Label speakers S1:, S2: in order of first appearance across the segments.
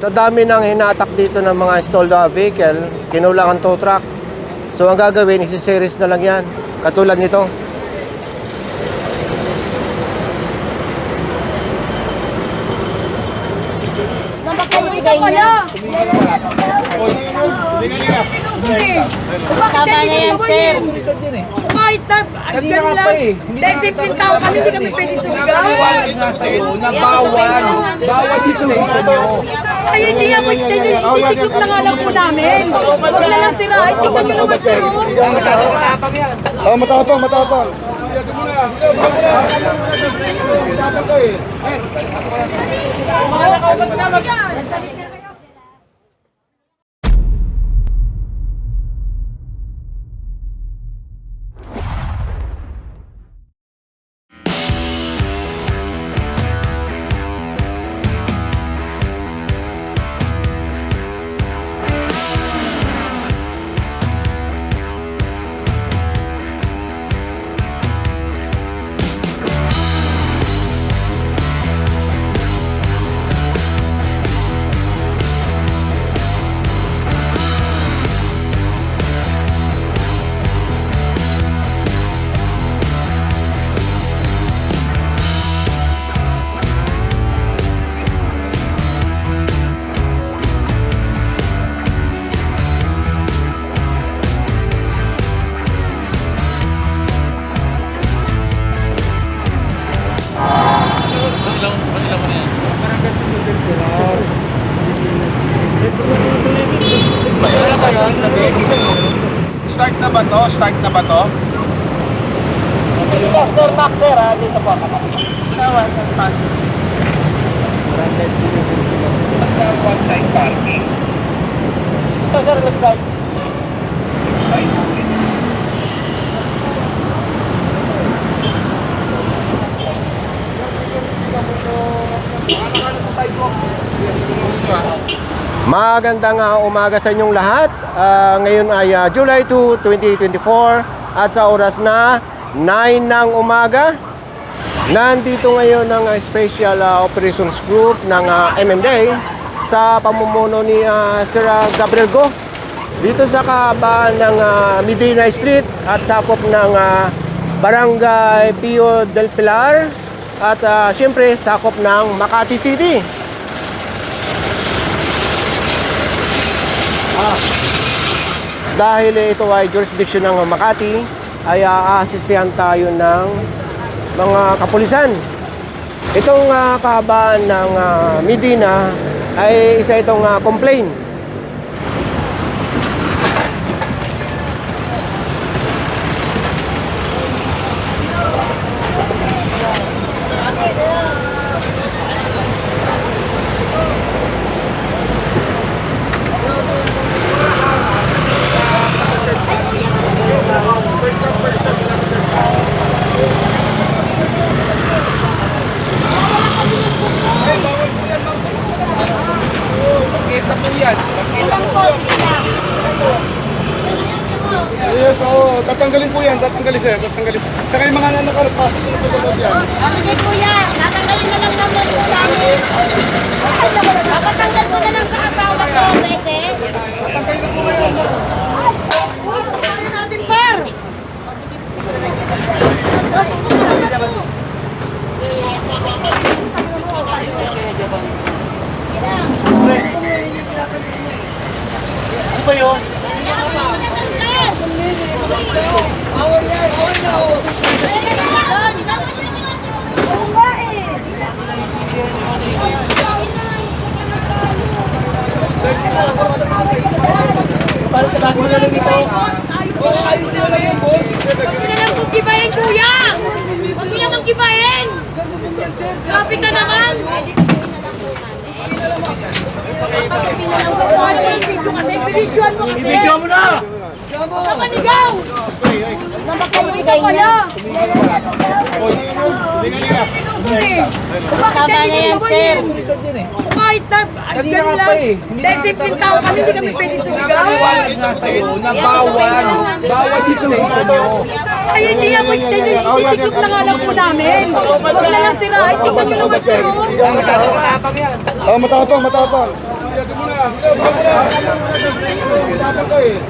S1: Sa dami ng hinatak dito ng mga installed uh, vehicle, kinulang ang tow truck. So ang gagawin, isi-series na lang yan. Katulad nito.
S2: Namakalitigay niya. Tama na yan, sir.
S3: Kahit na,
S4: Kanina ka pa eh. Hindi
S3: discipline tao kami, hindi kami pwede sumigaw.
S4: Maliwanag nga sa'yo na bawal. Bawal dito na nyo.
S3: Ay, hindi ako extended, titiklop na nga lang po namin. Huwag na lang sira, ay tignan nyo naman po.
S4: Ang masyado matapang yan. Oh, matapang, matapang. Matapang ko eh.
S5: Start
S1: Magandang ah, umaga sa inyong lahat. Ah, ngayon ay ah, July 2, 2024 at sa oras na 9 ng umaga. Nandito ngayon ang Special ah, Operations Group ng ah, MMDA sa pamumuno ni ah, Sir Gabriel Go dito sa kahabaan ng ah, Medina Street at sakop ng ah, Barangay Pio del Pilar at ah, siyempre sakop ng Makati City. Dahil ito ay jurisdiction ng Makati, ay aasistihan tayo ng mga kapulisan. Itong uh, kahabaan ng ah, Medina ay isa itong ah, complaint.
S4: Yes, oo. Tatanggalin po yan. Tatanggalin sir. Tatanggalin. Saka yung mga nanakarpas. Ito sa loob yan.
S2: Sige kuya, tatanggalin na lang naman po namin. Papatanggal ko na lang sa asawa ko, pwede?
S4: Tatanggalin na po ngayon.
S3: natin, par! Huwag mo na lang gibahin, kuya! Huwag mo na lang gibahin! Grabe ka naman! Ano video mo na! Kamanigaw! Namakalitigay niya.
S2: Tama na yan, sir.
S3: Kahit na,
S4: eh. Hindi
S3: discipline tao kami, hindi kami pwede sumigaw.
S4: Maliwanag nga sa'yo na bawal. Bawal dito na.
S3: Ay, hindi ako extended, titiklop na nga lang po namin. Huwag na lang sira, ay tignan nyo naman po.
S4: Ang masyado matapang yan. Oh, matapang, matapang. Doon muna. Doon muna. Eh.
S2: Ano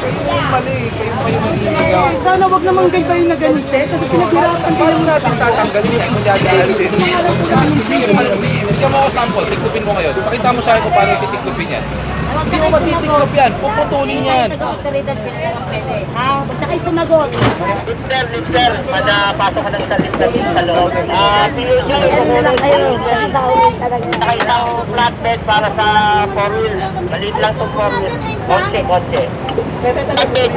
S2: yan. Tumigil na kayo, wala na naman.
S3: Sana wag naman ganyan na ganite. Kasi pinaghirapan kayo natin.
S6: tatanggalin niya kung dadaalsin. Bigyan mo ako sample, tiklopin ko ngayon. Pakita mo sa akin kung paano titiklopin yan. Hindi mo matitiklop yan, puputulin yan.
S2: Nag-autoridad sila lang pwede. Ha? Huwag na kayo sumagot.
S5: Mister, mister,pada pasok ka ng salita dito sa loob. Ah, pili nyo,
S2: Ano na lang kayo.
S5: Saka isang flatbed para sa four wheel. Maliit lang itong four wheel. Kotse, kotse. Flatbed.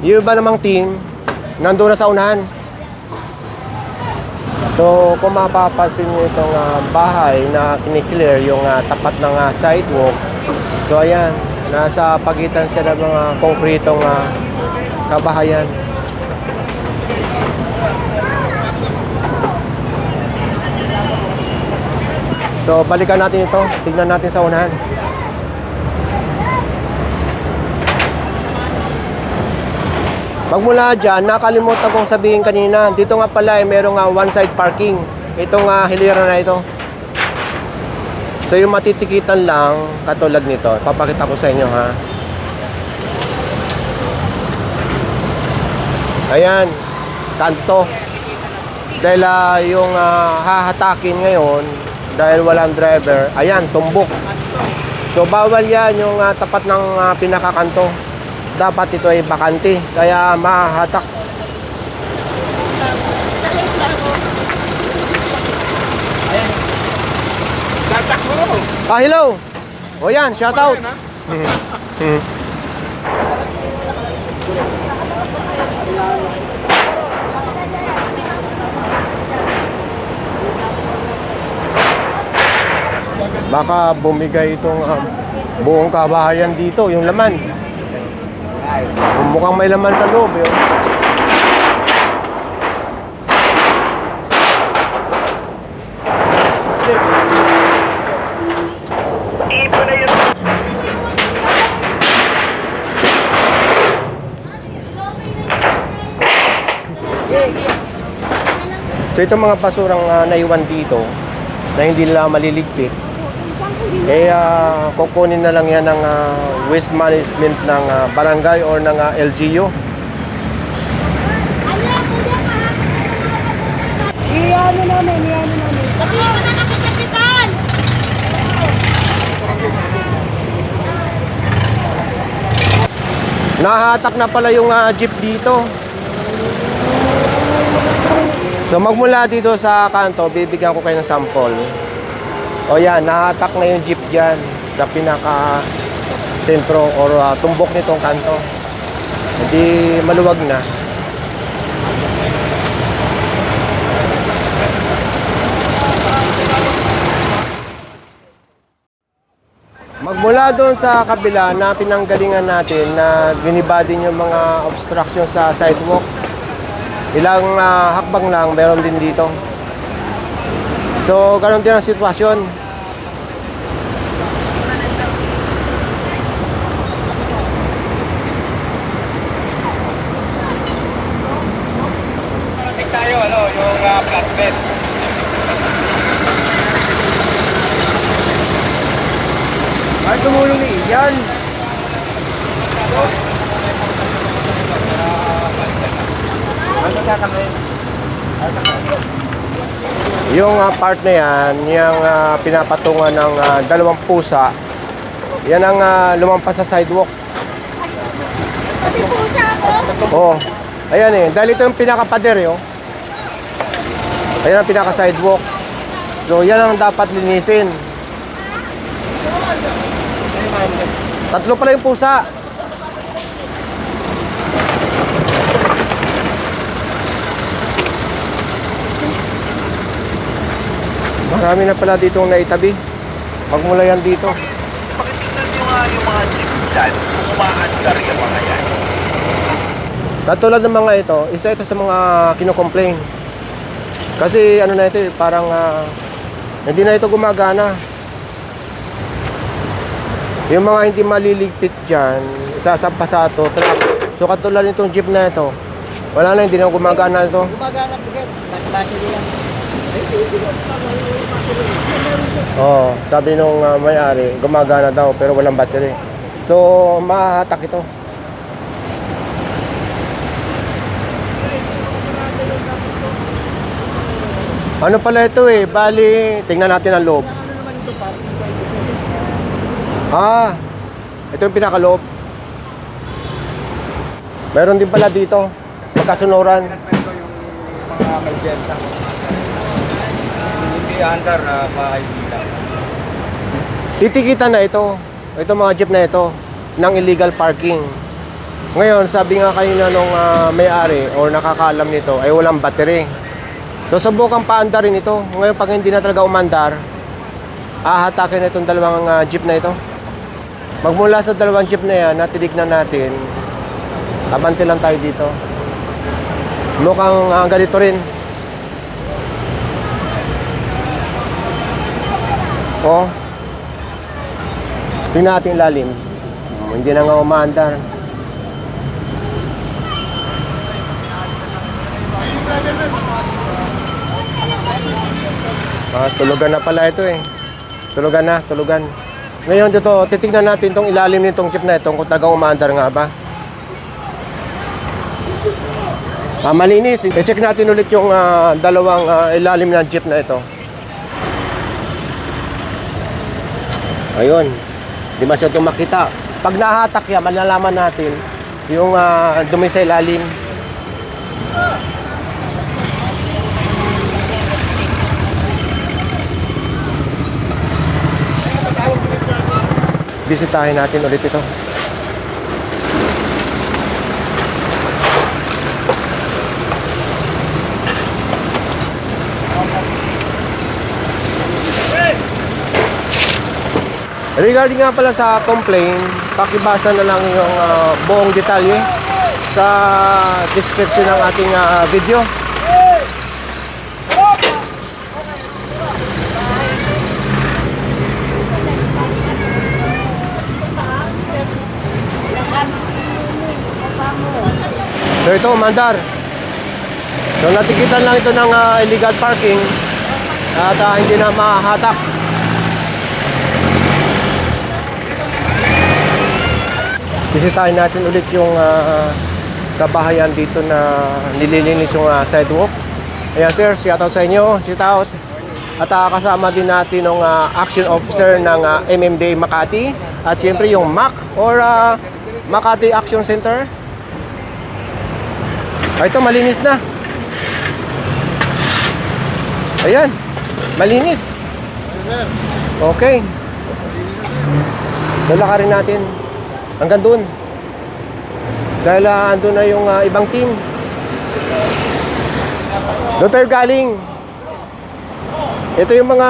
S1: Yung iba namang team, nandun na sa unahan. So, kung mapapasin nyo itong ah, bahay na kiniklear yung ah, tapat ng ah, sidewalk, so ayan, nasa pagitan siya ng mga konkretong ah, kabahayan. So, balikan natin ito. Tignan natin sa unahan. Magmula dyan, nakalimutan kong sabihin kanina, dito nga pala ay merong ah, one-side parking. Itong uh, hilera na ito. So yung matitikitan lang, katulad nito, papakita ko sa inyo ha. Ayan, kanto. Dahil ah, yung ah, hahatakin ngayon, dahil walang driver, ayan, tumbok. So bawal yan yung ah, tapat ng ah, pinakakanto. Dapat ito ay bakante, kaya mahahatak. Ah, hello! O yan, shout out! Baka bumigay itong ah, buong kabahayan dito, yung laman. Mukhang may laman sa loob eh. So itong mga basurang ah, naiwan dito na hindi nila maliligpit, eh ah, kukunin na lang yan ng ah, waste management ng ah, barangay or ng ah, LGU.
S3: Iyan namin, iyan namin.
S2: Sabihin mo na lang kay Kapitan!
S1: Nahatak na pala yung ah, jeep dito. So magmula dito sa kanto, bibigyan ko kayo ng sample. O yan, nahatak na yung jeep dyan sa pinaka sentro or ah, tumbok nitong kanto. Hindi maluwag na. Magmula doon sa kabila na pinanggalingan natin na giniba din yung mga obstruction sa sidewalk. Ilang ah, hakbang lang, meron din dito. So, ganun din ang sitwasyon.
S5: Check tayo, ano, yung uh, flatbed.
S1: Ay, tumulong ni Ian. Yung ah, part na yan, yung ah, pinapatungan ng ah, dalawang pusa, yan ang ah, lumampas sa sidewalk.
S2: Pati pusa ako!
S1: Oh, ayan eh. Dahil ito yung pinaka-pader eh, oh. Ayan ang pinaka-sidewalk. So, yan ang dapat linisin. Tatlo pala yung pusa. Marami na pala dito naitabi. Magmula yan dito.
S7: Pakitignan nyo yung mga jeep dyan, kung mga yan.
S1: Katulad ng mga ito, isa ito sa mga kinocomplain. Kasi ano na ito eh, parang ah, hindi na ito gumagana. Yung mga hindi maliligpit dyan, isasampa sa ito, truck. So katulad nitong jeep na ito, wala na, hindi na gumagana ito. Oo, sabi nung ah, may-ari, gumagana daw pero walang battery. So, mahahatak ito. Ano pala ito eh, bali, tingnan natin ang loob. Ah, ito yung pinakaloob. Meron din pala dito, magkasunuran.
S4: Mga kalbenta. Hindi andar na makaibigan.
S1: Titikitan na ito. Ito mga jeep na ito ng illegal parking. Ngayon, sabi nga kanina nung ah, may-ari or nakakaalam nito ay walang battery. So subukan paandarin ito. Ngayon pag hindi na talaga umandar, ahatakin na itong dalawang ah, jeep na ito. Magmula sa dalawang jeep na yan, natitignan natin. Abante lang tayo dito. Mukhang ah, ganito rin. Oh. Tingnan natin lalim. Hmm, Hindi na nga umaandar. Ah, tulugan na pala ito eh. Tulugan na, tulugan. Ngayon dito, titignan natin tong ilalim nitong jeep na ito kung tagang umaandar nga ba. Ah, malinis. I-check natin ulit yung ah, dalawang ah, ilalim ng jeep na ito. Ayun. Di masyadong makita. Pag nahatak yan, malalaman natin yung ah, dumi sa ilalim. Bisitahin natin ulit ito. Regarding nga pala sa complaint, pakibasa na lang yung ah, buong detalye sa description ng ating ah, video. So ito, mandar. So natikitan lang ito ng ah, illegal parking at ah, hindi na mahatak. Bisitahin natin ulit yung ah, kabahayan dito na nililinis yung ah, sidewalk. Ayan sir, shout out sa inyo, shout out. At ah, kasama din natin yung ah, action officer ng ah, MMDA Makati at siyempre yung MAC or ah, Makati Action Center. Ah, ito malinis na. Ayan, malinis. Okay. Lalakarin natin hanggang doon. Dahil uh, andun na yung ah, ibang team. Doon tayo galing. Ito yung mga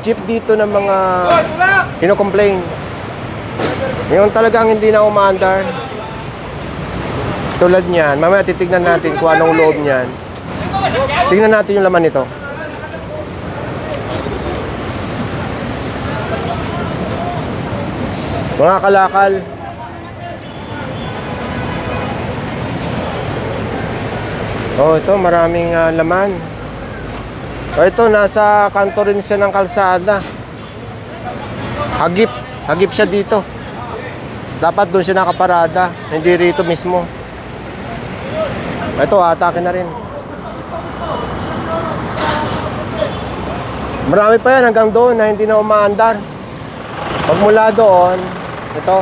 S1: jeep dito ng mga kinocomplain. Ngayon talagang hindi na umaandar. Tulad niyan. Mamaya titignan natin kung anong loob niyan. Tingnan natin yung laman nito. Mga kalakal. Oh, ito maraming ah, laman. Oh, ito nasa kanto rin siya ng kalsada. Hagip, hagip siya dito. Dapat doon siya nakaparada, hindi rito mismo. Ito, atake na rin. Marami pa yan hanggang doon na hindi na umaandar. Pag mula doon, ito.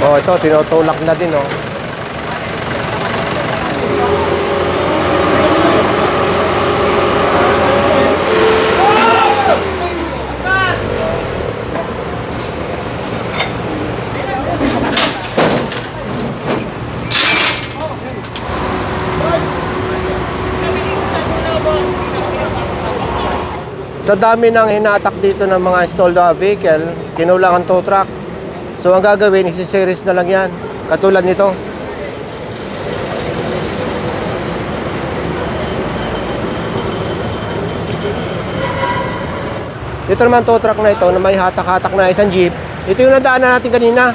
S1: Oh, ito, tinutulak na din, oh. Sa dami ng hinatak dito ng mga stalled uh, vehicle, kinulang ang tow truck. So ang gagawin, isi-series na lang yan. Katulad nito. Ito naman tow truck na ito na may hatak-hatak na isang jeep. Ito yung nadaanan natin kanina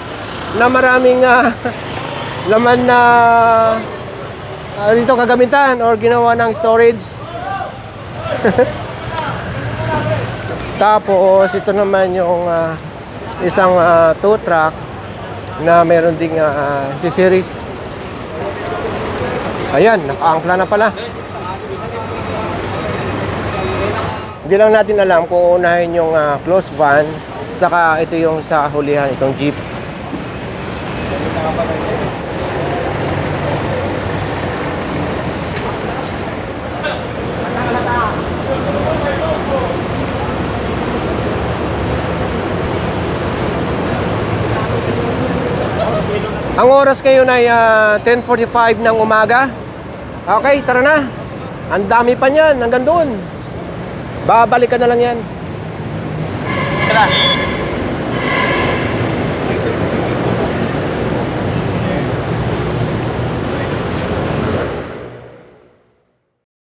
S1: na maraming ah, laman na ah, dito kagamitan or ginawa ng storage. Tapos ito naman yung ah, isang ah, tow truck na meron ding uh, series. Ayan, nakaangkla na pala. Hindi lang natin alam kung unahin yung ah, close van saka ito yung sa hulihan itong jeep. Ang oras ngayon ay ah, 10.45 ng umaga. Okay, tara na. Ang dami pa niyan, hanggang doon. Babalik ka na lang yan.
S5: Tara.